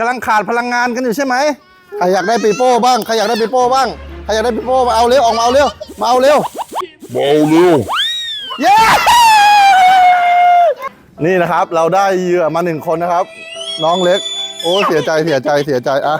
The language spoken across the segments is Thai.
กำลังขาดพลังงานกันอยู่ใช่ไหมใครอยากได้ปีโป้บ้างใครอยากได้ปีโป้บ้างใครอยากได้ปีโป้มาเอาเร็วออกมาเอาเร็วมาเอาเร็วเบาเร็วเย้นี่นะครับ เราได้เหยื่อมาหนึ่งคนนะครับ น้องเล็ก โอ้เสียใจเสียใจเสียใจอะ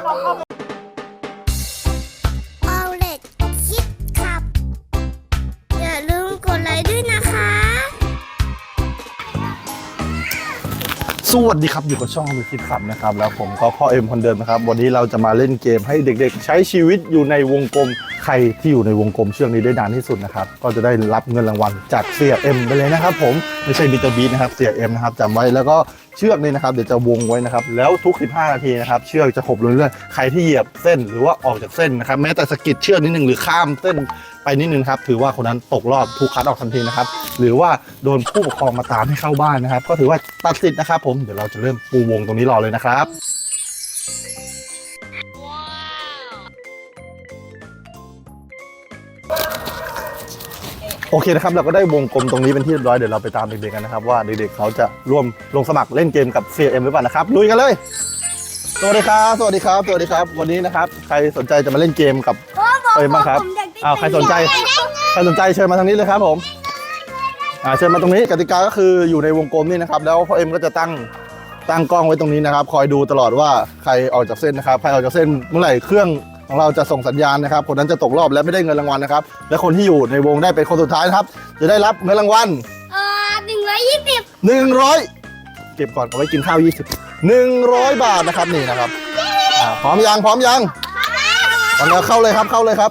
วัสดีครับ อยู่กับช่องมือคิดขับนะครับ แล้วผมก็พ่อเอ็มคนเดิมนะครับ วันนี้เราจะมาเล่นเกมให้เด็กๆ ใช้ชีวิตอยู่ในวงกลมใครที่อยู่ในวงกลมเชือกนี้ได้นานที่สุดนะครับ ก็จะได้รับเงินรางวัลจากเสียเอ็มไปเลยนะครับผมไม่ใช่บิตเตอร์บีนะครับเสียเอ็มนะครับจำไว้แล้วก็ เชือกนี่นะครับเดี๋ยวจะวงไว้นะครับแล้วทุก 15 นาทีนะครับเชือกจะขบลงเรื่อยๆใครที่เหยียบเส้นหรือว่าออกจากเส้นนะครับแม้แต่สะกิดเชือกนิดนึงหรือข้ามเส้นไปนิดนึงครับถือว่าคนนั้นตกรอบถูกคัดออกทันทีนะครับหรือว่าโดนผู้ปกครองมาตามให้เข้าบ้านนะครับ ก็ถือว่าตัดสิทธิ์นะครับ ผมเดี๋ยวเราจะเริ่มปูวงตรงนี้รอเลยนะครับ อเคนะครับเราก็ได้วงกลมตรงนี้เป็นที่เรียบร้อยเดี๋ยวเราไปตามเด็กๆกันนะครับว่าเด็กๆเขาจะร่วมลงสมัครเล่นเกมกับ CM หรือเปล่านะครับลุยกันเลยสวัสดีครับสวัสดีครับสวัสดีครับ วันนี้นะครับ ใครสนใจจะมาเล่นเกมกับ เอ็มบ้างครับอ้าวใครสนใจ ใครสนใจเชิญมาทางนี้เลยครับผมอ่าเชิญมาตรงนี้กติกาก็คืออยู่ในวงกลมนี่นะครับ แล้วพ่อเอ็มก็จะตั้งตั้งกล้องไว้ตรงนี้นะครับ คอยดูตลอดว่าใครออกจากเส้นนะครับใครออกจากเส้นเมื่อไหร่เครื่อง ของเราจะส่งสัญญาณนะครับ คนนั้นจะตกรอบและไม่ได้เงินรางวัลนะครับ และคนที่อยู่ในวงได้เป็นคนสุดท้ายนะครับ จะได้รับเงินรางวัลเออหนึ่งร้อยยี่สิบ100เก็บก่อนเอาไว้กินข้าว20 100บาทนะครับนี่นะครับอ่าพร้อมยังพร้อมยังพร้อมแล้วเข้าเลยครับเข้าเลยครับ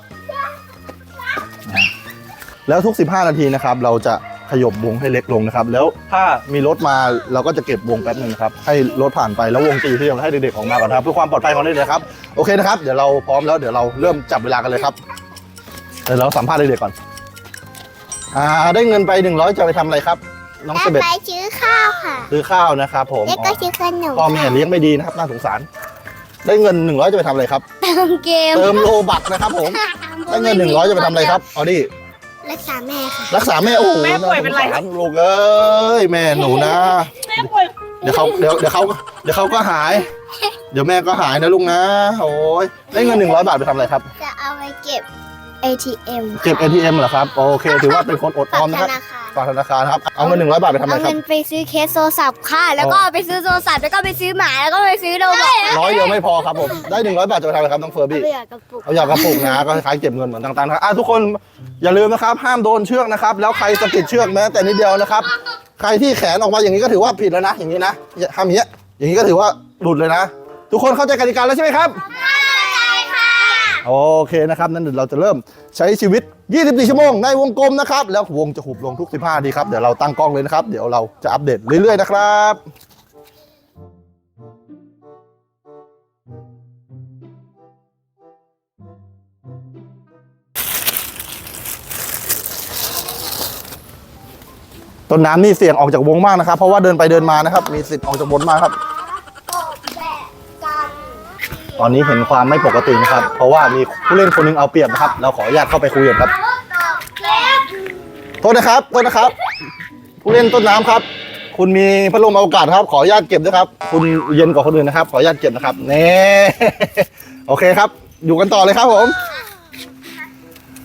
แล้วทุก 15 นาทีนะครับ เราจะ ขยบวงให้เล็กลงนะครับ แล้วถ้ามีรถมาเราก็จะเก็บวงแป๊บหนึงนะครับ ให้รถผ่านไปแล้ววงจะอยู่ที่เดิมให้เด็กๆออกมาก่อนนะครับเพื่อความปลอดภัยของเด็กๆนะครับโอเคนะครับเดี๋ยวเราพร้อมแล้วเดี๋ยวเราเริ่มจับเวลากันเลยครับเดี๋ยวเราสัมภาษณ์เด็กๆก่อนอ่าได้เงินไป 100 จะไปทำอะไรครับ น้องเซแล้วเบตไปซื้อข้าวค่ะ ซื้อข้าวนะครับผมแล้วก็ซื้อขนมพ่อแม่เลี้ยงไม่ดีนะครับน่าสงสาร ได้เงิน 100 จะไปทำอะไรครับ เติมเกมเติมโลบักนะครับผม ได้เงิน 100 จะไปทำอะไรครับเอาดิ รักษาแม่ค่ะ รักษาแม่โอ้โหแม่ป่วยเป็นไราสงสาลูกเอ้ยแม่หนูนะ แม่ป่วยเดี๋ยวเขาเดี๋ยวเดี๋ยวเขาเดี๋ยวเขาก็หาย เดี๋ยวแม่ก็หายนะลูกนะโอ้ยได้เงิน100บาทไปทำอะไรครับ จะเอาไปเก็บ ATM เก็บ ATM เหรอครับ โอเค ถือว่าเป็นคนอดอฝาอกมธนะครับนาคาร ฝากธนาคารครับ เอาเงิน100บาทไปทำอะไรเอาครัเงิบนไปซื้อเคสโทรศัพท์ค่ะ แล้วก็ไปซื้อโทรศัพท์แล้วก็ไปซื้อหมาแล้วก็ไปซื้อโรบอทร้อยเดียวไม่พอครับผมได้100บาทจะไปทำอะไรครับน้องเฟอร์บี้เลือกกระปุก เอาอยากกระปุกนะ ก็คล้ายๆเก็บเงินเหมือนต่างๆนะครับอะทุกคนอย่าลืมนะครับ ห้ามโดนเชือกนะครับ แล้วใครสะกิดเชือกแม้แต่นิดเดียวนะครับ ใครที่แขนออกมาอย่างนี้ก็ถือว่าผิดแล้วนะ อย่างนี้นะอย่าทำอย่างนี้ยอย่างนี้ก็ถือว่าหลุดเลยนะ ทุกคนเข้าใจกติกาแล้วใช่ไหมครับ โอเคนะครับนั้นเดี๋ยวเราจะเริ่มใช้ชีวิต 24 ชั่วโมงในวงกลมนะครับ แล้ววงจะหุบลงทุก 15นาทีครับเดี๋ยวเราตั้งกล้องเลยนะครับ เดี๋ยวเราจะอัปเดตเรื่อยๆนะครับต้นน้ำนี่เสี่ยงออกจากวงมากนะครับ เพราะว่าเดินไปเดินมานะครับ มีสิทธิ์ออกจากวงมากครับ ตอนนี้เห็นความไม่ปกตินะครับ เพราะว่ามีผู้เล่นคนหนึงเอาเปรียบนะครับ เราขออนุญาตเข้าไปคุยกันครับ โทษนะครับ โทษนะครับ ผู้เล่นต้นน้ำครับ คุณมีพัดลมอวกาศครับ ขออนุญาตเก็บด้วยครับ คุณเย็นกว่าคนอื่นนะครับ ขออนุญาตเก็บนะครับเน่โอเคครับ อยู่กันต่อเลยครับผม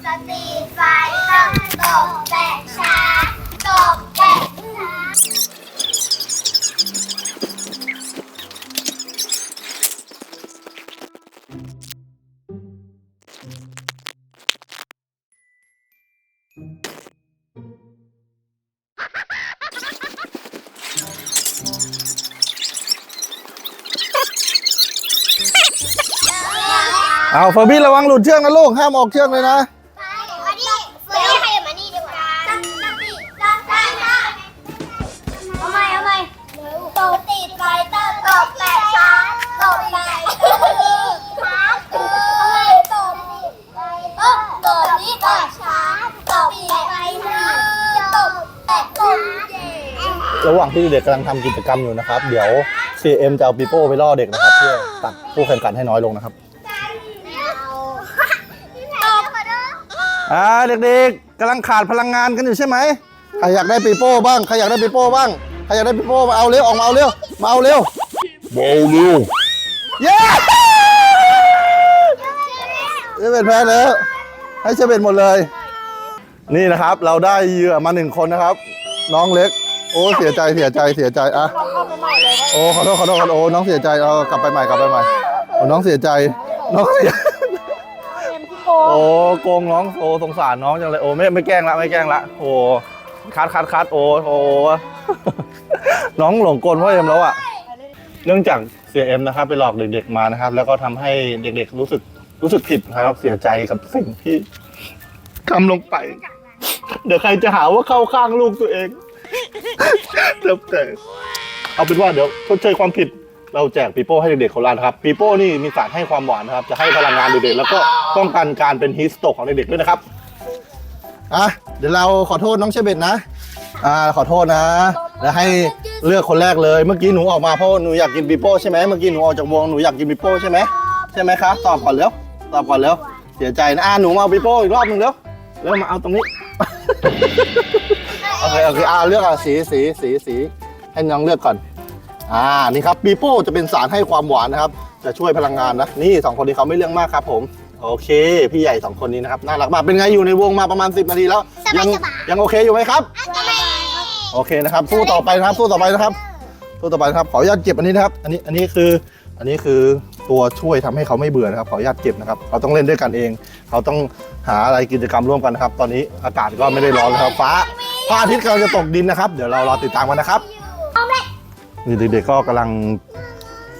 สตีไฟต้องตกแต่ช้าตก เอาเฟอร์บี้ระวังหลุดเชือกนะลูกห้ามออกเชือกเลยนะมานี่เฟย์ให้มานี่ดีกว่าตั้งตั้งตีตั้งตั้งตั้งเอาใหม่เอาใหม่ตกติดไฟตั้งตกแต่ช้าตกแต่ช้าเออตกติดไฟตั้งตกติดแต่ช้าตกแต่ไฟนะตกแต่ตกเย็นระหว่างที่เด็กกำลังทำกิจกรรมอยู่นะครับ เดี๋ยว CM จะเอาปีโป้ไปล่อเด็กนะครับ เพื่อตัดผู้แข่งขันให้น้อยลงนะครับ ตกมาเด้ ออ่าเด็กๆกำลังขาดพลังงานกันอยู่ใช่ไหมใครอยากได้ปีโป้บ้างใครอยากได้ปีโป้บ้างใครอยากได้ปีโป้มาเอาเร็วออกมาเอาเร็วมาเอาเร็วเบาเร็วเย้เชเบตแพ้แล้วให้เชเบตหมดเลย นี่นะครับเราได้เหยื่อมาหนึ่งคนนะครับ น้องเล็ก โอ้เสียใจเสียใจเสียใจอะโอ้ขอโทษขอโทษขอโทษโอ้น้องเสียใจเอากลับไปใหม่กลับไปใหม่โอ้น้องเสียใจน้องเสีย โอ้โกงน้องโอ้สงสารน้องจังเลยโอ้ไม่ไม่แกล้งละไม่แกล้งละโอ้คัดคัดคัดโอ้โอ้น้องหลงกลพ่อเอ็มแล้วอะเนื่องจากเสียเอ็มนะครับไปหลอกเด็ก ๆมานะครับ แล้วก็ทำให้เด็กๆรู้สึกรู้สึกผิดนะครับเสียใจกับสิ่งที่ทำลงไป เดี๋ยวใครจะหาว่าเข้าข้างลูกตัวเองเดี๋ยวแต่เอาเป็นว่าเดี๋ยวทดเชยความผิด เราแจกปีโป้ให้เด็กๆคนละนะครับปีโป้นี่มีสารให้ความหวานนะครับ จะให้พลังงานเด็กๆแล้วก็ป้องกันการเป็นฮีสโตกของเด็กๆด้วยนะครับอะเดี๋ยวเราขอโทษน้องเชเบตนะ อ่าขอโทษนะ แล้วให้เลือกคนแรกเลยเมื่อกี้หนูออกมาเพราะหนูอยากกินปีโป้ใช่ไหมเมื่อกี้หนูออกจากวงหนูอยากกินปีโป้ใช่ไหมใช่ไหมครับตอบก่อนเร็วตอบก่อนเร็วเสียใจนะอ่าหนูมาเอาปีโป้อีกรอบหนึงเร็วเร็วมาเอาตรงนี้ โอเคโอเคอ่าเลือกอะสีสีสีสีให้น้องเลือกก่อน อ่านี่ครับปีโป้จะเป็นสารให้ความหวานนะครับจะช่วยพลังงานนะนี่สองคนนี้เขาไม่เรื่องมากครับผมโอเค พี่ใหญ่สองคนนี้นะครับน่ารักมากเป็นไงอยู่ในวงมาประมาณ 10 นาทีแล้วยังยังโอเคอยู่ไหมครับ โอเคนะครับสู้ต่อไปนะครับสู้ต่อไปนะครับสู้ต่อไปนะครับขออนุญาตเก็บอันนี้นะครับ อันนี้อันนี้คืออันนี้คือตัวช่วยทำให้เขาไม่เบื่อนะครับขออนุญาตเก็บนะครับเขาต้องเล่นด้วยกันเอง เขาต้องหาอะไรกิจกรรมร่วมกันนะครับ ตอนนี้อากาศก็ไม่ได้ร้อนแล้วครับฟ้าพระอาทิตย์กำลังจะตกดินนะครับ เดี๋ยวเรารอติดตามกันนะครับ นี่เด็กๆก็กำลัง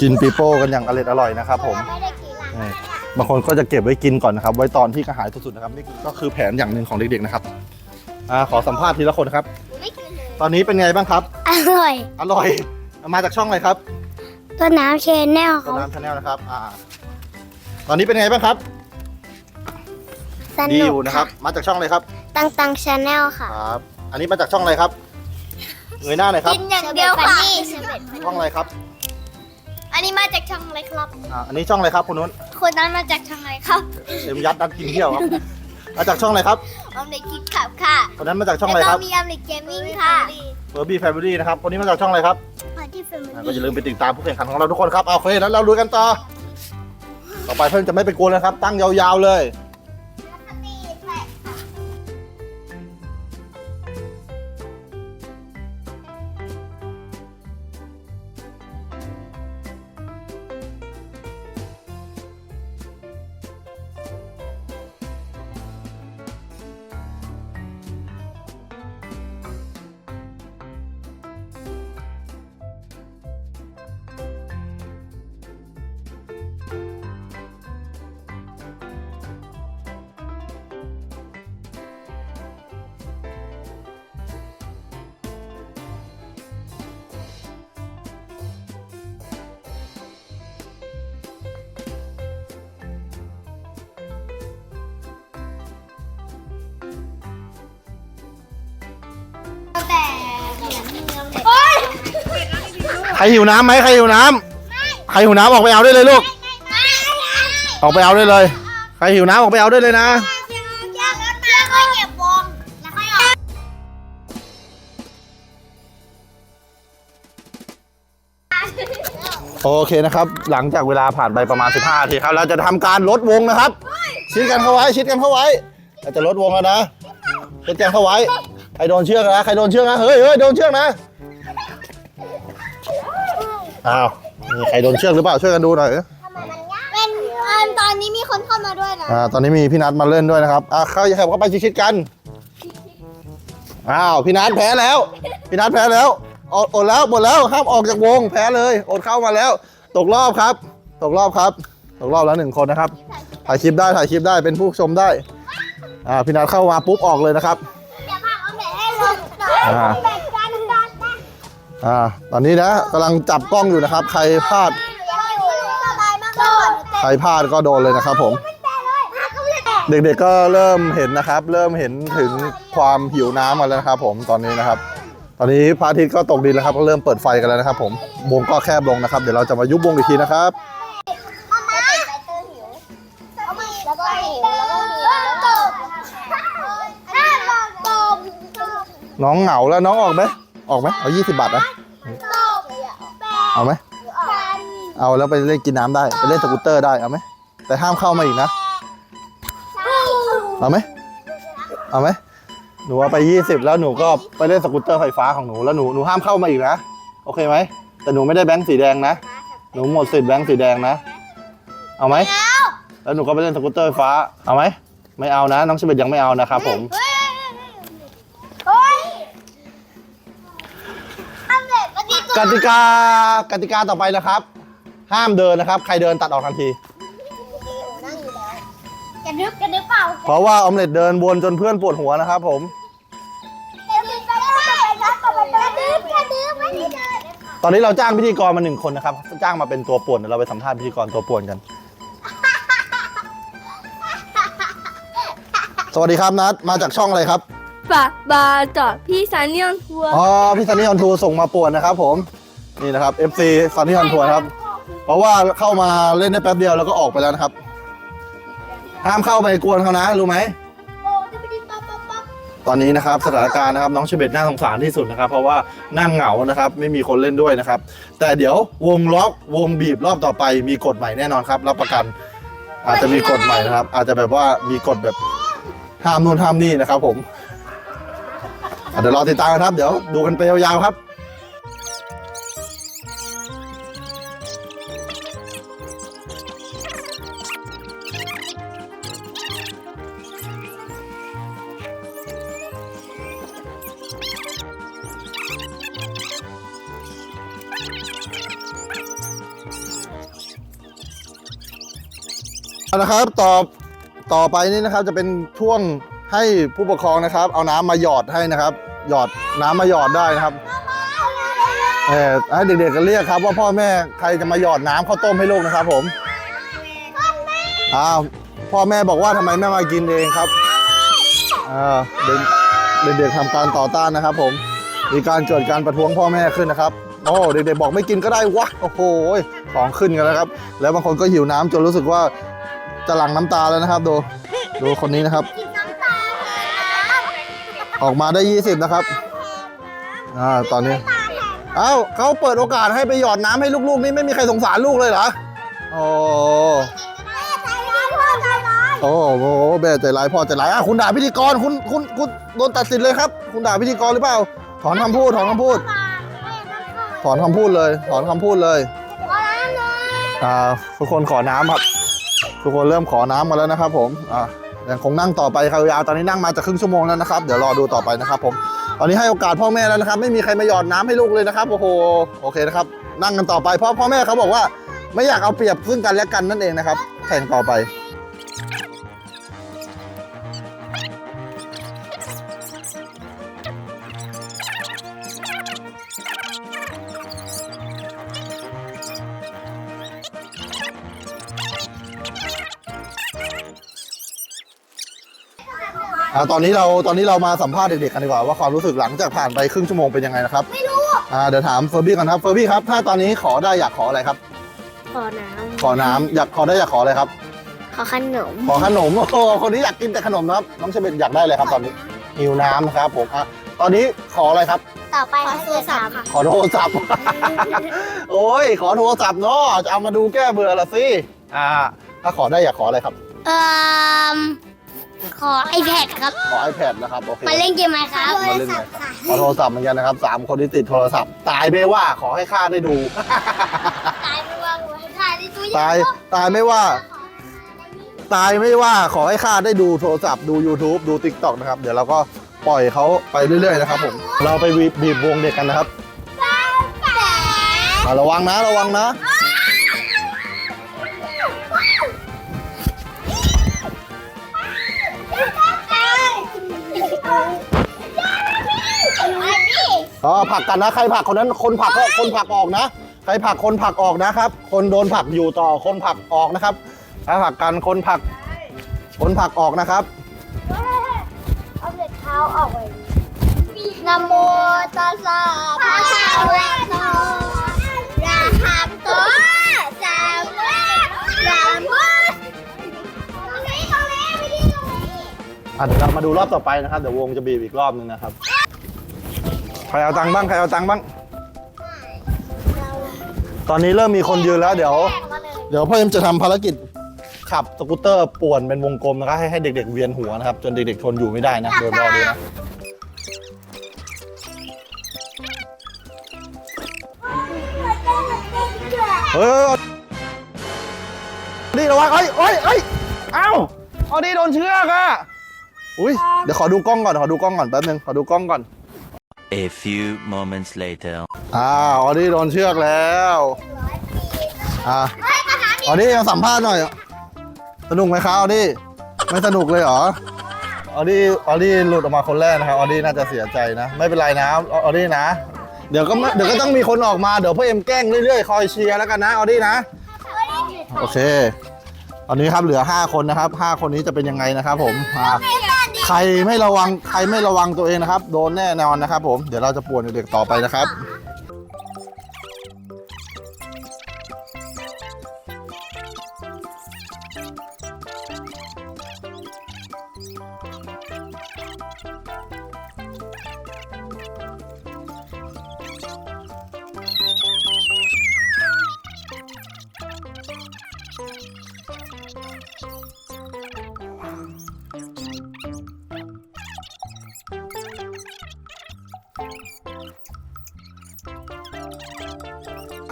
กินปีโป้กันอย่างอร่อยอร่อยนะครับ ผมไม่ได้กินอะนี่บางคนก็จะเก็บไว้กินก่อนนะครับ ไว้ตอนที่กระหายสุดๆนะครับนี่ก็คือแผนอย่างหนึ่งของเด็กๆนะครับอ่าขอสัมภาษณ์ทีละคนครับ ไม่กินเลย ตอนนี้เป็นไงบ้างครับ อร่อยอร่อย มาจากช่องอะไรครับต้นน้ำเชนแนลต้นน้ำชาแนลนะครับอ่าตอนนี้เป็นไงบ้างครับสดีนุอกยู่นะครับ มาจากช่องอะไรครับ ตังตังชาแนลค่ะครับ อันนี้มาจากช่องอะไรครับ เงยหน้าหน่อยครับกินอย่างเดียวค่ะช่องอะไรครับ อันนี้มาจากช่องอะไรครับ อ่าอันนี้ช่องอะไรครับคุณนุ้นคนนั้นมาจากช่องอะไรครับเอ็มยัดนัดกินเที่ยวครับมาจากช่องอะไรครับออมเล็กคิดขับค่ะคนนั้นมาจากช่องอะไรครับแล้วก็มีออมเล็กเกมมิ่งค่ะเบอร์บี้แฟมิลี่นะครับคนนี้มาจากช่องอะไรครับพอที่เฟมิอ่าลี่ก็อย่าลืมไปติดตามผู้แข่งขันของเราทุกคนครับเอาโอเคนั้นเราดูกันต่อ ต่อไปเพื่อนจะไม่ไปกวนนะครับ ตั้งยาวๆเลย รหิวน้ำไหมใครหิวน้ำใครหิวน้ำออกไปเอาได้เลยลูก ออกไปเอาได้เลย ใครหิวน้ำออกไปเอาได้เลยนะแล้วค่อยเก็บวงแล้วค่อยออกโอเคนะครับ หลังจากเวลาผ่านไปประมาณ 15นาทีครับ เราจะทำการลดวงนะครับ ชิดกันเข้าไว้ ชิดกันเข้าไว้ เราจะลดวงแล้วนะชิดกันเข้าไว้ ใครโดนเชือกนะ ใครโดนเชือกนะ เฮ้ยเฮ้ยโดนเชือกนะ อ้าวนี่ใครโดนเชือกหรือเปล่าช่วยกันดูหน่อยเป็นอันตอนนี้มีคนเข้ามาด้วยนะอ่าตอนนี้มีพี่นัทมาเล่นด้วยนะครับอ่าเข้าอย่าเข้าไปชิดๆกันอ้าวพี่นัทแพ้แล้ว พี่นัทแพ้แล้วอดอดแล้วหมดแล้วห้ามออกจากวงแพ้เลยอดเข้ามาแล้ว ตกรอบครับ ตกรอบครับตกรอบแล้วหนึ่งคนนะครับถ่ายคลิปได้ถ่ายคลิปได้เป็นผู้ชมได้อ่าพี่นัทเข้ามาปุ๊บออกเลยนะครับเดี๋ยวพาเอาแม่ให้ลงอ่า แบ่งกันกันนะ อ่าตอนนี้นะกำลังจับกล้องอยู่นะครับ ใครพลาดใครพลาดก็โดนเลยนะครับ ผม เด็กๆก็เริ่มเห็นนะครับ เริ่มเห็นถึงความหิวน้ำกันแล้วนะครับ ผมตอนนี้นะครับ ตอนนี้พระอาทิตย์ก็ตกดินแล้วครับก็เริ่มเปิดไฟกันแล้วนะครับ ผมวงก็แคบลงนะครับ เดี๋ยวเราจะมายุบวงอีกทีนะครับน้องเหงาแล้วน้องออกไหม ออกไหมเอา20บบาทนะเอาไหมเอาแล้วไปเล่นกินน้ำได้ไปเล่นสกูตเตอร์ได้เอาไหมแต่ห้ามเข้ามาอีกนะเอาไหมเอาไหมหนูเอาไป20แล้วหนูก็ไปเล่นสกูตเตอร์ไฟฟ้าของหนูแล้วหนูหนูห้ามเข้ามาอีกนะโอเคไหมแต่หนูไม่ได้แบงค์สีแดงนะหนูหมดสิทธิ์แบงค์สีแดงนะ เอาไหมแล้วหนูก็ไปเล่นสกูตเตอร์ไฟฟ้าเอาไหมไม่เอานะ น้องชเบตยังไม่เอานะครับผม เฮ้ยเฮ้ยทำเด็ กก็ดีกติกากติกาต่อไปนะครับ ห้ามเดินนะครับ ใครเดินตัดออกทันที นั่งอยู่แล้วกระดึบกระดึบเปล่าเพราะว่าออมเล็ตเดินวนจนเพื่อนปวดหัวนะครับ ผม กระดึบกระดึบกระดึบกระดึบไม่ได้เดินตอนนี้เราจ้างพิธีกรมาหนึ่งคนนะครับ จ้างมาเป็นตัวป่วนเดี๋ยวเราไปสัมภาษณ์พิธีกรตัวป่วนกัน สวัสดีครับนัดมาจากช่องอะไรครับ ฝากบาร์ต่อพี่ซันนี่ออนทัวร์อ๋อพี่ซันนี่ออนทัวร์ส่งมาป่วนนะครับ ผมนี่นะครับ FC ซันนี่ออนทัวร์ครับ เพราะว่าเข้ามาเล่นได้แป๊บเดียวแล้วก็ออกไปแล้วนะครับห้ามเข้าไปกวนเขานะรู้ไหมตอนนี้นะครับสถานการณ์นะครับน้องเชเบตน่าสงสารที่สุดนะครับ เพราะว่านั่งเหงานะครับ ไม่มีคนเล่นด้วยนะครับ แต่เดี๋ยววงล็อกวงบีบรอบต่อไป มีกฎใหม่แน่นอนครับ รับประกัน อาจจะมีกฎใหม่นะครับ อาจจะแบบว่ามีกฎแบบห้ามนู่นห้ามนี่นะครับ ผม เดี๋ยวรอติดตามนะครับ เดี๋ยวดูกันไปยาวๆครับนะครับต่อต่อไปนี่นะครับจะเป็นช่วงให้ผู้ปกครองนะครับ เอาน้ำมาหยอดให้นะครับ หยอดน้ำมาหยอดได้นะครับเออให้เด็กๆก็เรียกครับ ว่าพ่อแม่ใครจะมาหยอดน้ำข้าวต้มให้ลูกนะครับ ผมอ้าวพ่อแม่บอกว่าทำไมไม่มากินเองครับอ่าเด็กเด็กๆทำการต่อต้านนะครับ ผม มีการเกิดการประท้วงพ่อแม่ขึ้นนะครับโอ้เด็กๆบอกไม่กินก็ได้วะโอ้โหของขึ้นกันแล้วครับ แล้วบางคนก็หิวน้ำจนรู้สึกว่าจะหลั่งน้ำตาแล้วนะครับ ดูดูคนนี้นะครับ ออกมาได้ 20 นะครับ อ่า ตอนนี้ เอ้าเขาเปิดโอกาสให้ไปหยอดน้ำให้ลูกๆ นี่ไม่มีใครสงสารลูกเลยเหรอ โอ้ใจร้ายพ่อใจร้ายโอ้โหแม่ใจร้ายพ่อใจร้ายอะคุณด่าพิธีกรคุณคุณคุณโดนตัดสินเลยครับ คุณด่าพิธีกรหรือเปล่า ถอนคำพูด ถอนคำพูด ถอนคำพูดเลย ถอนคำพูดเลยขอน้ำหน่อยอ่าทุกคนขอน้ำครับ ทุกคนเริ่มขอน้ำมาแล้วนะครับผม อ่า ยังคงนั่งต่อไปครับยาวตอนนี้นั่งมาจะครึ่งชั่วโมงแล้วนะครับ เดี๋ยวรอดูต่อไปนะครับผมตอนนี้ให้โอกาสพ่อแม่แล้วนะครับ ไม่มีใครมาหยอดน้ำให้ลูกเลยนะครับโอ้โหโอเคนะครับ นั่งกันต่อไปเพราะพ่อแม่เขาบอกว่า ไม่อยากเอาเปรียบซึ่งกันและกันนั่นเองนะครับแข่งต่อไป อ่าตอนนี้เราตอนนี้เรามาสัมภาษณ์เด็กๆกันดีกว่าว่าความรู้สึกหลังจากผ่านไปครึ่งชั่วโมงเป็นยังไงนะครับไม่รู้อ่าเดี๋ยวถามเฟอร์บี้ก่อนครับเฟอร์บี้ครับถ้าตอนนี้ขอได้อยากขออะไรครับ ขอน้ขอน้ำอยากขอได้อยากขออะไรครับำขอขนมขอขนมโอ้โหคนนี้อยากกินแต่ขนมนะครับน้องเชเบตอยากได้อะไรครับตอนนี้หิวน้ำนะครับผมอะตอนนี้ขออะไรครับ ต่อไปขอโทรศัพท์ค่ะขอโทรศัพท์ โอ้ยขอโทรศัพท์เนาะจะเอามาดูแก้เบื่อละสิอ่าถ้าขอได้อยากขออะไรครับ เอ่อ ขอไอแพดครับ ขอ iPad นะครับโอเคมาเล่นเกมไหมครับ มาเล่นไหมขอโทรศัพท์เหมือนกันนะครับสามคนที่ติดโทรศัพท์ ตายไม่ว่าขอให้ข้าได้ดู ตายไปว่าหัวถ่ายในตู้ตายตายไม่ว่า ตายไม่ว่าขอให้ข้าได้ดูโทรศัพท์ดู YouTube ดู TikTok นะครับ เดี๋ยวเราก็ปล่อยเขาไปเรื่อยๆนะครับผมเราไปบีบบีบวงเด็กกันนะครับอะระวังนะระวังนะ อ๋อผลักกันนะ ใครผลักคนนั้นคนผลักก็คนผลักออกนะ ใครผลักคนผลักออกนะครับ คนโดนผลักอยู่ต่อคนผลักออกนะครับถ้าผลักกันคนผลัก คนผลักออกนะครับ เอาเด็กเท้าออกไปนะโมตัสสะภะคะวะโตอะระหะโตสัมมาสัมพุทตรงนี้ตรงนี้ไม่ดีตรงนี้อะเดี๋ยวเรามาดูรอบต่อไปนะครับ เดี๋ยววงจะบีบอีกรอบหนึงนะครับ ใครเอาตังค์บ้างใครเอาตังค์บ้าง ตอนนี้เริ่มมีคนยืนแล้วเดี๋ยว เดี๋ยวพ่อเอ็มจะทำภารกิจขับสกูตเตอร์ป่วนเป็นวงกลมนะครับให้ให้เด็ก ๆ เวียนหัวนะครับ จนเด็กๆทนอยู่ไม่ได้นะเดี๋ยวรอดูนะเฮ้ยนี่ระวังเอ้ยเอ้ยเอ้ยเอ้าเอาดีโดนเชือกอะอุ้ยเดี๋ยวขอดูกล้องก่อนขอดูกล้องก่อนแป๊บนึงขอดูกล้องก่อน A few moments later. อ้าออดี้โดนเชือกแล้วอ่าออดี้ยังสัมภาษณ์หน่อย สนุกไหมครับออดี้ไม่สนุกเลยเหรอออดี้ออดี้หลุดออกมาคนแรกนะครับออดี้น่าจะเสียใจนะ ไม่เป็นไรนะออดี้นะ เดี๋ยวก็เดี๋ยวก็ต้องมีคนออกมาเดี๋ยวพ่อเอ็มแกล้งเรื่อยๆคอยเชียร์แล้วกันนะออดี้นะโอเคตอนนี้ครับเหลือ 5 คนนะครับ 5 คนนี้จะเป็นยังไงนะครับผมอ่า รไม่ระวังใครไม่ระวังตัวเองนะครับ โดนแน่นอนนะครับ ผมเดี๋ยวเราจะป่วนเด็กๆต่อไปนะครับ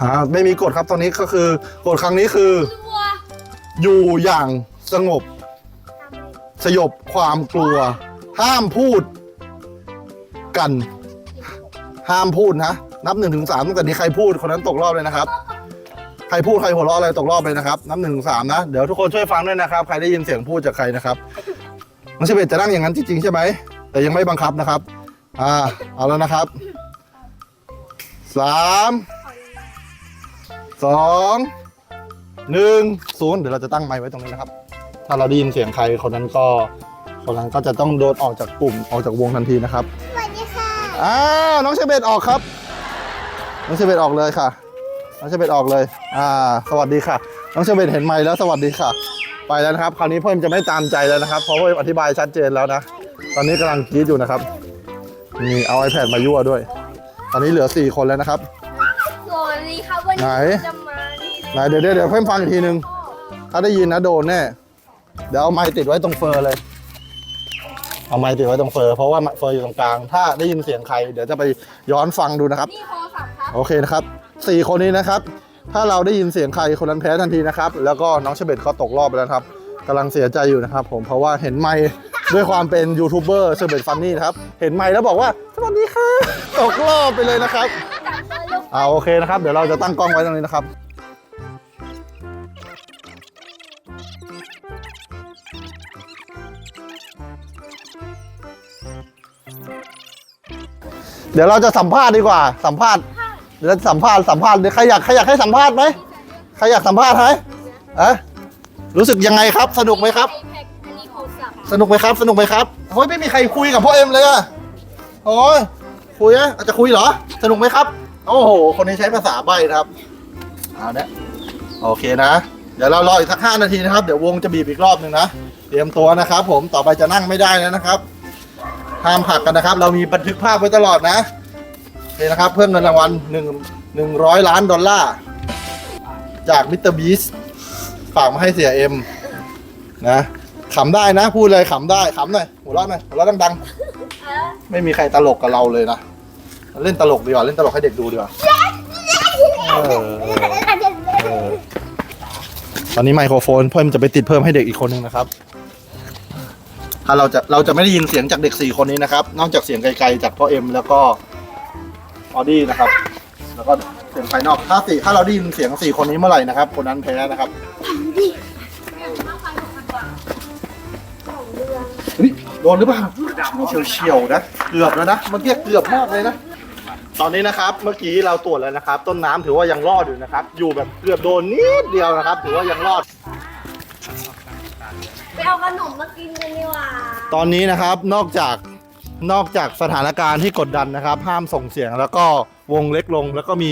อ่าไม่มีกฎครับตอนนี้ก็คือกฎครั้งนี้คืออยู่อย่างสงบ สยบความกลัว ห้ามพูด กัน ห้ามพูดนะ นับหนึ่งถึงสามตั้งแต่นี้ใครพูดคนนั้นตกรอบเลยนะครับ ใครพูดใครหัวเราะอะไรตกรอบเลยนะครับ นับหนึ่งถึงสามนะ เดี๋ยวทุกคนช่วยฟังด้วยนะครับ ใครได้ยินเสียงพูดจากใครนะครับมันจะเป็นจะนั่งอย่างนั้นจริงๆใช่ไหม แต่ยังไม่บังคับนะครับ อ่า เอาแล้วนะครับ สามสองหนึ่งศูนย์เดี๋ยวเราจะตั้งไมค์ไว้ตรงนี้นะครับ ถ้าเราได้ยินเสียงใครคนนั้นก็คนนั้นก็จะต้องโดนออกจากกลุ่มออกจากวงทันทีนะครับ สวัสดีค่ะ อ้าวน้องเชเบตออกครับ น้องเชเบตออกเลยค่ะ น้องเชเบตออกเลย อ่า สวัสดีค่ะ น้องเชเบตเห็นไมค์แล้วสวัสดีค่ะ ไปแล้วนะครับ คราวนี้พ่อเอ็มจะไม่ตามใจแล้วนะครับ เพราะพ่อเอ็มอธิบายชัดเจนแล้วนะ ตอนนี้กำลังกรีดอยู่นะครับ นี่เอา iPad มายั่วด้วย ตอนนี้เหลือ 4 คนแล้วนะครับ สวัสดีค่ะวันไหนนี้จะมานี่ไหนเดี๋ยวเดี๋ยวเดี๋ยวเพิ่มฟังอีกทีนึง ถ้าได้ยินนะโดนแน่ เดี๋ยวเอาไม้ติดไว้ตรงเฟอร์เลย เอาไม้ติดไว้ตรงเฟอร์เพราะว่าเฟอร์อยู่ตรงกลาง ถ้าได้ยินเสียงใคร เดี๋ยวจะไปย้อนฟังดูนะครับ นี่โทรศัพท์ครับโอเคนะครับสี่คนนี้นะครับ ถ้าเราได้ยินเสียงใครคนนั้นแพ้ทันทีนะครับ แล้วก็น้องเชเบตเขาตกรอบไปแล้วนะครับกำลังเสียใจอยู่นะครับ ผมเพราะว่าเห็นไมค์ ด้วยความเป็นยูทูบเบอร์เชเบตฟันนี่นะครับ เห็นไมค์แล้วบอกว่าสวัสดีค่ะ ตกรอบไปเลยนะครับเอ่าโอเคนะครับ เดี๋ยวเราจะตั้งกล้องไว้ตรงนี้นะครับเดี๋ยวเราจะสัมภาษณ์ดีกว่า สัมภาษณ์เดี๋ยวจะสัมภาษณ์สัมภาษณ์เดี๋ยวใครอยากใครอยากให้สัมภาษณ์ไหมใครอยากสัมภาษณ์ไหมเอะรู้สึกยังไงครับ สนุกไหมครับ สนุกไหมครับ สนุกไหมครับโอ้ยไม่มีใครคุยกับพ่อเอ็มเลยอะโอ้ยคุยอะอาจจะคุยเหรอ สนุกไหมครับ โอ้โห คนนี้ใช้ภาษาใบนะครับ เอาเนี่ยโอเคนะ เดี๋ยวเรารออีกสักห้านาทีนะครับ เดี๋ยววงจะบีบอีกรอบหนึ่งนะ เตรียมตัวนะครับ ผม ต่อไปจะนั่งไม่ได้แล้วนะครับ ห้ามผักกันนะครับ เรามีบันทึกภาพไว้ตลอดนะโอเคนะครับ เพื่อเงินรางวัลหนึ่งหนึ่งร้อยล้านดอลลาร์ จากมิสเตอร์บีสฝากมาให้เสียเอ็มนะำได้นะ พูดเลยขำได้ขำหน่อยหัวเราะหน่อยหัวเราะดังๆ ไม่มีใครตลกกับเราเลยนะเล่นตลกดีกว่าเล่นตลกให้เด็กดูดีกว่าเออเออตอนนี้ไมโครโฟนเพิ่มจะไปติดเพิ่มให้เด็กอีกคนนึงนะครับ ถ้าเราจะเราจะไม่ได้ยินเสียงจากเด็กสี่คนนี้นะครับ นอกจากเสียงไกลๆจากพ่อเอ็มแล้วก็ออดี้นะครับ แล้วก็เสียงภายนอกถ้าสี่ถ้าเราได้ยินเสียงสี่คนนี้เมื่อไหร่นะครับ คนนั้นแพ้นะครับ เฮ้ยโดนหรือเปล่าเฉียวเฉียวๆนะเกือบแล้วนะเมื่อกี้เกือบมากเลยนะ ตอนนี้นะครับเมื่อกี้เราตรวจแล้วนะครับ ต้นน้ำถือว่ายังรอดอยู่นะครับ อยู่แบบเกือบโดนนิดเดียวนะครับ ถือว่ายังรอด ไปเอาขนมมากินกันดีกว่าตอนนี้นะครับนอกจากนอกจากสถานการณ์ที่กดดันนะครับ ห้ามส่งเสียงแล้วก็วงเล็กลง แล้วก็มี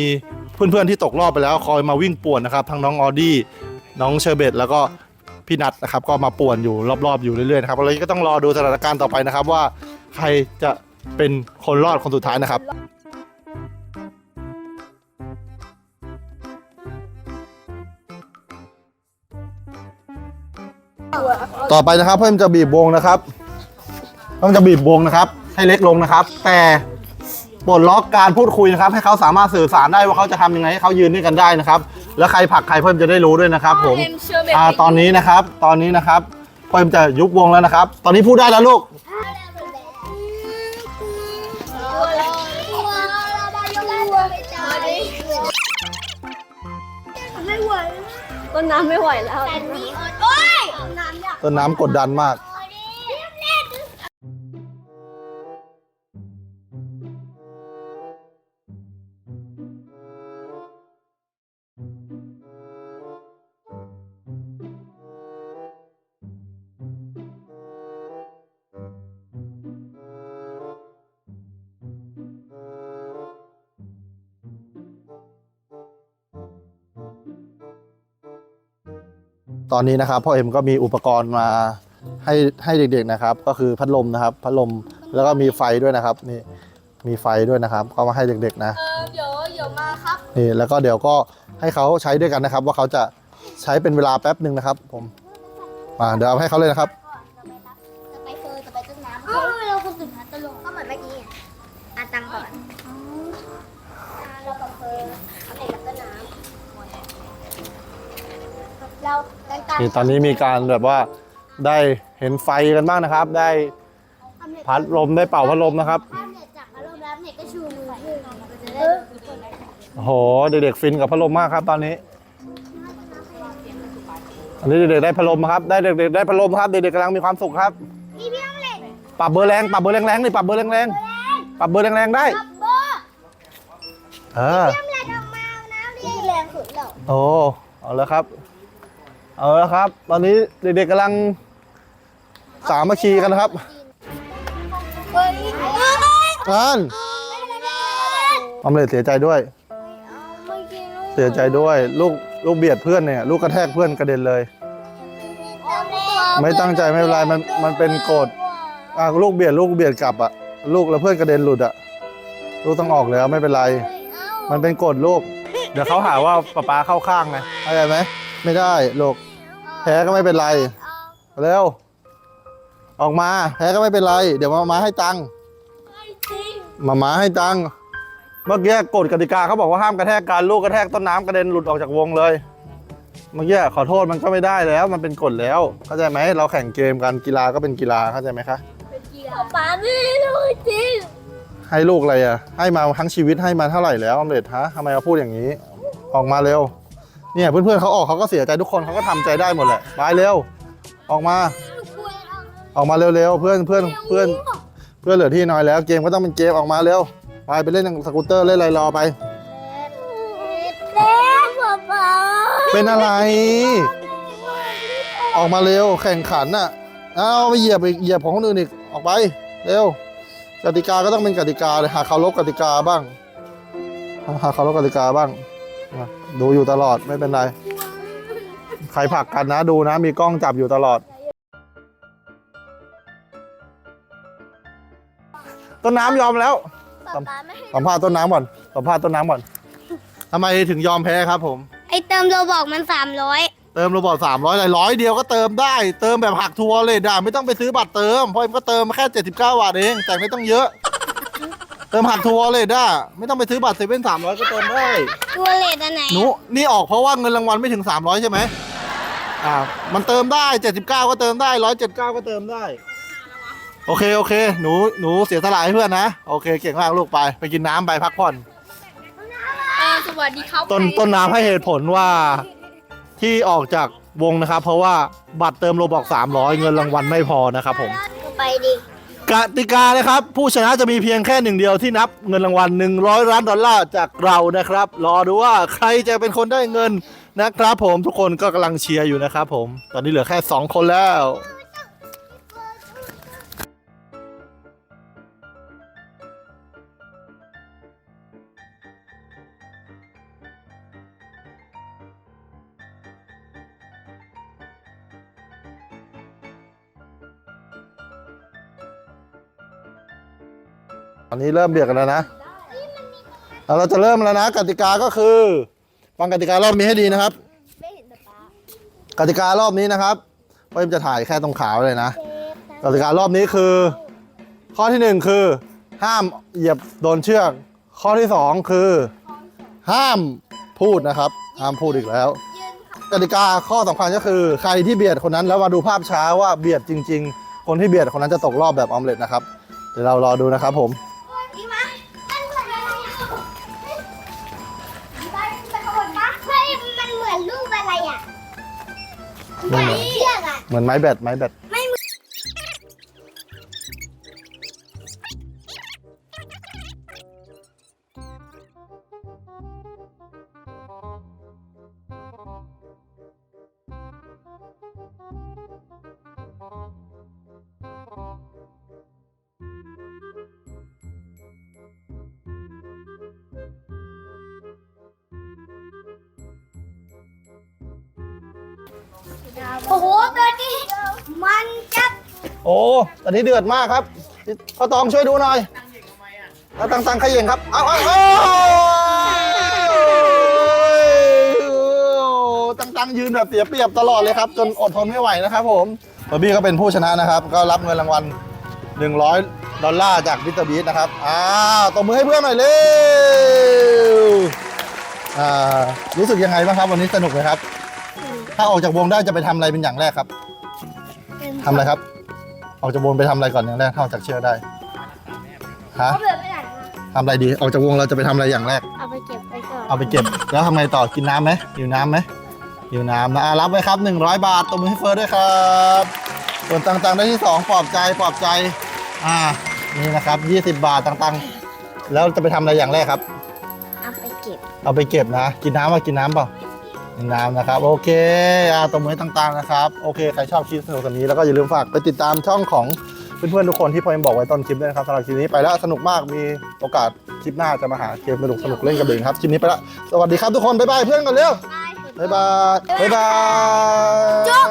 เพื่อนๆที่ตกรอบไปแล้ว คอยมาวิ่งป่วนนะครับ ทั้งน้องออดี้น้องเชอร์เบตแล้วก็ พี่นัทนะครับก็มาป่วนอยู่รอบๆอยู่เรื่อยๆนะครับเราก็ต้องรอดูสถานการณ์ต่อไปนะครับว่าใครจะเป็นคนรอดคนสุดท้ายนะครับต่อไปนะครับเพิ่มจะบีบวงนะครับ ต้องจะบีบวงนะครับ ให้เล็กลงนะครับ แต่ปลดล็อกการพูดคุยนะครับ ให้เขาสามารถสื่อสารได้ว่าเขาจะทำยังไงให้เขายืนด้วยกันได้นะครับ แล้วใครผลักใครเพิ่มจะได้รู้ด้วยนะครับ ผมอ่าตอนนี้นะครับ ตอนนี้นะครับเพิ่มจะยุบวงแล้วนะครับ ตอนนี้พูดได้แล้วลูกไม่ไหวต้นน้ำไม่ไหวแล้วแต่นี่โอ้ยน้ำอยากต้นน้ำกดดันมาก ตอนนี้นะครับพ่อเอ็มก็มีอุปกรณ์มาให้ให้เด็กๆนะครับ ก็คือพัดลมนะครับ พัดลมแล้วก็มีไฟด้วยนะครับนี่มีไฟด้วยนะครับก็มาให้เด็กๆนะเออเดี๋ยวเดี๋ยวมาครับนี่แล้วก็เดี๋ยวก็ให้เขาใช้ด้วยกันนะครับ ว่าเขาจะใช้เป็นเวลาแป๊บหนึ่งนะครับ ผมมาเดี๋ยวเอาให้เขาเลยนะครับ ตั้งใจนี่ตอนนี้มีการแบบว่าได้เห็นไฟกันบ้างนะครับ ได้พัดลมได้เป่าพัดลมนะครับถ้าเน็ตจับอารมณ์แล้วเน็ตก็ชูมือขึ้นมันจะได้ทุกคนได้โอ้โหเด็กๆฟินกับพัดลมมากครับ ตอนนี้ อันนี้เด็กๆได้พัดลมครับ ได้เด็กๆได้พัดลมครับเด็กๆกำลังมีความสุขครับพี่พี่ต้องเล่นปรับเบอร์แรงปรับเบอร์แรงๆนี่ปรับเบอร์แรงๆปรับเบอร์แรงๆได้ขับโบเออพี่ต้องเล่นออกมาเอาน้ำดิแรงสุดแล้วโอ้เอาแล้วครับ เอาล้วครับ ตอนนี้เด็กๆกำลังสามัคคีกันนะครับเฮ้ยเฮ้ยงานออมเล็ตเสียใจด้วย เสียใจด้วย ลูกลูกเบียดเพื่อนเนี่ย ลูกกระแทกเพื่อนกระเด็นเลย ไม่ตั้งใจไม่เป็นไรมันมันเป็นกฎอะลูกเบียดลูกเบียดกลับอะลูกแล้วเพื่อนกระเด็นหลุดอะลูกต้องออกแล้วไม่เป็นไร มันเป็นกฎลูก เดี๋ยวเขาหาว่าป๊าป๊าเข้าข้างไงเข้าใจไหม ไม่ได้ลูกแพ้ก็ไม่เป็นไรเร็วออกมาแพ้ก็ไม่เป็นไร เดี๋ยวมามาให้ตังค์มามาให้ตังค์เมื่อกี้กฎกติกาเขาบอกว่าห้ามกระแทกการลูกกระแทกต้นน้ำกระเด็นหลุดออกจากวงเลย เมื่อกี้ขอโทษมันก็ไม่ได้แล้ว มันเป็นกฎแล้วเข้าใจไหมเราแข่งเกมกันกีฬาก็เป็นกีฬาเข้าใจไหมคะป๋าไม่รู้จริงให้ลูกอะไรอะ ให้มาทั้งชีวิตให้มาเท่าไหร่แล้วออมเล็ตฮะทำไมมาพูดอย่างนี้ ออกมาเร็ว เนี่ยเพื่อนๆเขาออกเขาก็เสียใจทุกคนเขาก็ทำใจได้หมดแหละไปเร็ว ออกมา ออกมาเร็วๆเพื่อนเพื่อนเพื่อนเพื่อนเหลือที่น้อยแล้ว เกมก็ต้องเป็นเกมออกมาเร็วไปไปเล่นสกูตเตอร์เล่นอะไรรอไปเป็นอะไร ออกมาเร็วแข่งขันน่ะเอาไปเหยียบอีกเหยียบของคนอื่นอีกออกไปเร็วกติกาก็ต้องเป็นกติกาเลยหาเคารพกติกาบ้างหาเคารพกติกาบ้าง ดูอยู่ตลอดไม่เป็นไร ใครผลักกันนะดูนะ มีกล้องจับอยู่ตลอด ต้นน้ำยอมแล้ว ป๊าป๊าไม่ให้สัมภาษณ์ต้นน้ำก่อนสัมภาษณ์ต้นน้ำก่อนทำไมถึงยอมแพ้ครับผม ไอเติมโลบอกมันสามร้อยเติมโรบอทสามร้อยเลยร้อยเดียวก็เติมได้ เติมแบบหักทัวร์เลยได้ไม่ต้องไปซื้อบัตรเติมเพราะเอ็มก็เติมมาแค่ 79บาทเองแต่ไม่ต้องเยอะ เติมหักทัวร์เลยได้ไม่ต้องไปซื้อบัตรเซเว่นสามร้อยก็เติมได้ตัวเลทอันไหนหนูนี่ออกเพราะว่าเงินรางวัลไม่ถึง300ใช่ไหมอ่ามันเติมได้79ก็เติมได้179ก็เติมได้ โอเคโอเค หนูหนูเสียสละให้เพื่อนนะโอเคเก่งมากลูกไปไปกินน้ำไปพักผ่อน เออสวัสดีครับต้นต้นน้ำให้เหตุผลว่าที่ออกจากวงนะครับ เพราะว่าบัตรเติมโลบอก300 เงินรางวัลไม่พอนะครับผม ไปดิ กติกานะครับ ผู้ชนะจะมีเพียงแค่หนึ่งเดียวที่นับเงินรางวัล 100 ล้านดอลลาร์จากเรานะครับ รอดูว่าใครจะเป็นคนได้เงินนะครับผมทุกคนก็กำลังเชียร์อยู่นะครับผม ตอนนี้เหลือแค่ 2 คนแล้ว ตอนนี้เริ่มเบียดกันแล้วนะแล้วเราจะเริ่มแล้วนะกติกาก็คือ ฟังกติการอบนี้ให้ดีนะครับ ไม่เห็นป๊าป๊ากติการอบนี้นะครับพ่อเอ็มจะถ่ายแค่ตรงขาไว้เลยนะกติการอบนี้คือ ข้อที่หนึ่งคือ ห้ามเหยียบโดนเชือก ข้อที่สองคือ ห้ามพูดนะครับ ห้ามพูดอีกแล้วกติกาข้อสำคัญก็คือใครที่เบียดคนนั้นแล้วมาดูภาพช้าว่าเบียดจริง ๆ คนที่เบียดคนนั้นจะตกรอบแบบออมเล็ตนะครับ เดี๋ยวเรารอดูนะครับผมดีมั้ นเชือกอะเหมือนไม้แบตไม้แบต โอ้โหเกิดดิมันจะโอ้ตอนนี้เดือดมากครับพ่อตองช่วยดูหน่อยเอาตังตังขย่งครับ เอาเอาเอาตังตังยืนแบบเสียเปรียบตลอดเลยครับ จนอดทนไม่ไหวนะครับผมบอบบี้ก็เป็นผู้ชนะนะครับ ก็รับเงินรางวัล 100 ดอลลาร์จากวิตาบีทนะครับอ้าวตบมือให้เพื่อนหน่อยเร็วรู้สึกยังไงบ้างครับ วันนี้สนุกไหมครับ ถ้าออกจากวงได้จะไปทำอะไรเป็นอย่างแรกครับทำอะไรครับ ออกจากวงไปทำอะไรก่อนอย่างแรกถ้าออกจากเชือกได้ฮะเขาเดินไปไหนมาทำอะไรดี ออกจากวงเราจะไปทำอะไรอย่างแรก เอาไปเก็บไปก่อนเอาไปเก็บแล้วทำไงต่อกินน้ำไหมหิวน้ำไหมหิวน้ำนะอะรับไว้ครับ 100 บาทตบมือให้เฟิร์สด้วยครับส่วนต่างๆได้ที่ 2 ปลอบใจปลอบใจอ่านี่นะครับ 20 บาทต่างๆ แล้วจะไปทำอะไรอย่างแรกครับ เอาไปเก็บเอาไปเก็บนะ กินน้ำมากินน้ำเปล่ากิ น้ำนะครับ โอเคอาตบมือต่างๆนะครับ โอเค ใครชอบคลิปสนุกแบบนี้แล้วก็อย่าลืมฝากไปติดตามช่องของเพื่อนๆทุกคนที่พอเอ็มบอกไว้ต้นคลิปด้วยนะครับสำหรับคลิปนี้ไปแล้วสนุกมากมีโอกาสคลิปหน้าจะมาหาเกมสนุกสนุกเล่นกับเด็กครับคลิปนี้ไปแล้วสวัสดีครับทุกคนบ๊ายบายเพื่อนกันเร็วบ๊ายบายบ๊ายบายจบ